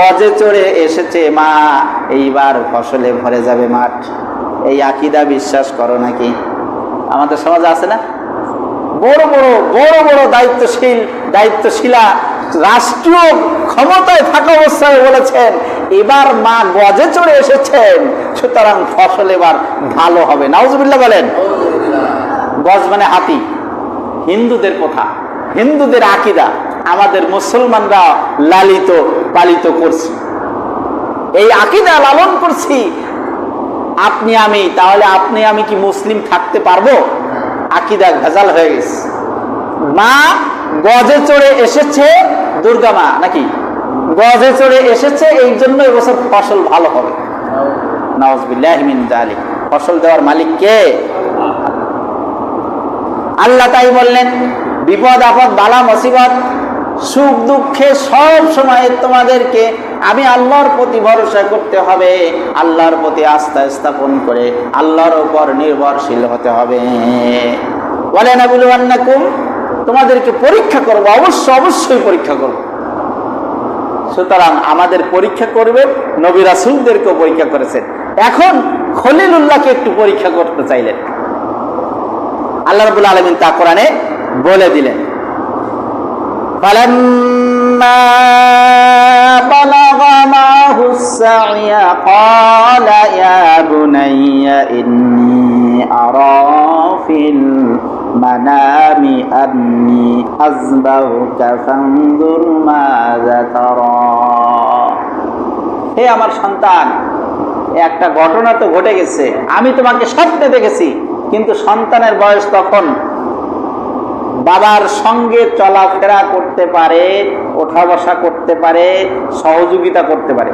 গজে চড়ে এসেছে মা। এইবার ফসলে ভরে যাবে মাঠ। এই আকিদা বিশ্বাস করো নাকি? আমাদের সমাজ আছে না? বড় বড় বড় বড় দায়িত্বশীল দায়িত্বশীলা রাষ্ট্রীয় ক্ষমতায় থাকা অবস্থায় বলেছেন এবার মা গজে চড়ে এসেছেন সুতরাং ফসল এবার ভালো হবে। নাউজুবিল্লাহ বলেন। গজ মানে হাতি। হিন্দুদের কথা হিন্দুদের আকিদা। আমাদের মুসলমানরা লালিত, পালিত করছি। এই আকিদা লালন করছি। আপনি আমি, তাহলে আপনি আমি কি মুসলিম থাকতে পারব? আকিদা ভেজাল হয়ে গেছে। মা গজে চড়ে এসেছে দুর্গা মা, নাকি? গজে চড়ে এসেছে, এই জন্য এবছর ফসল ভালো হবে। ফসল দেওয়ার মালিক কে? আল্লাহ তাই বললেন, বিপদ আপদ, বালা, মুসিবত সুখ দুঃখে সব সময় তোমাদেরকে আমি আল্লাহর প্রতি ভরসা করতে হবে, আল্লাহর প্রতি আস্থা স্থাপন করে আল্লাহর উপর নির্ভরশীল হতে হবে। বলে বলেন আবুল আন্নাকুম তোমাদেরকে পরীক্ষা করব, অবশ্য অবশ্যই পরীক্ষা করব। সুতরাং আমাদের পরীক্ষা করবে, নবী রাসুলদেরকেও পরীক্ষা করেছেন। এখন খলিলুল্লাহকে একটু পরীক্ষা করতে চাইলেন। আল্লাহ রবুল আলমিন তা কোরআনে বলে দিলেন। فلما بلغ معه السعي قال يا بني إني أرى في المنام أني أذبحك فانظر ماذا ترى হে আমার সন্তান একটা ঘটনা তো ঘটে গেছে আমি তোমাকে স্বপ্নে দেখেছি কিন্তু সন্তানের বয়স তখন বাবার সঙ্গে চলাফেরা করতে পারে ওঠা বসা করতে পারে সহযোগিতা করতে পারে।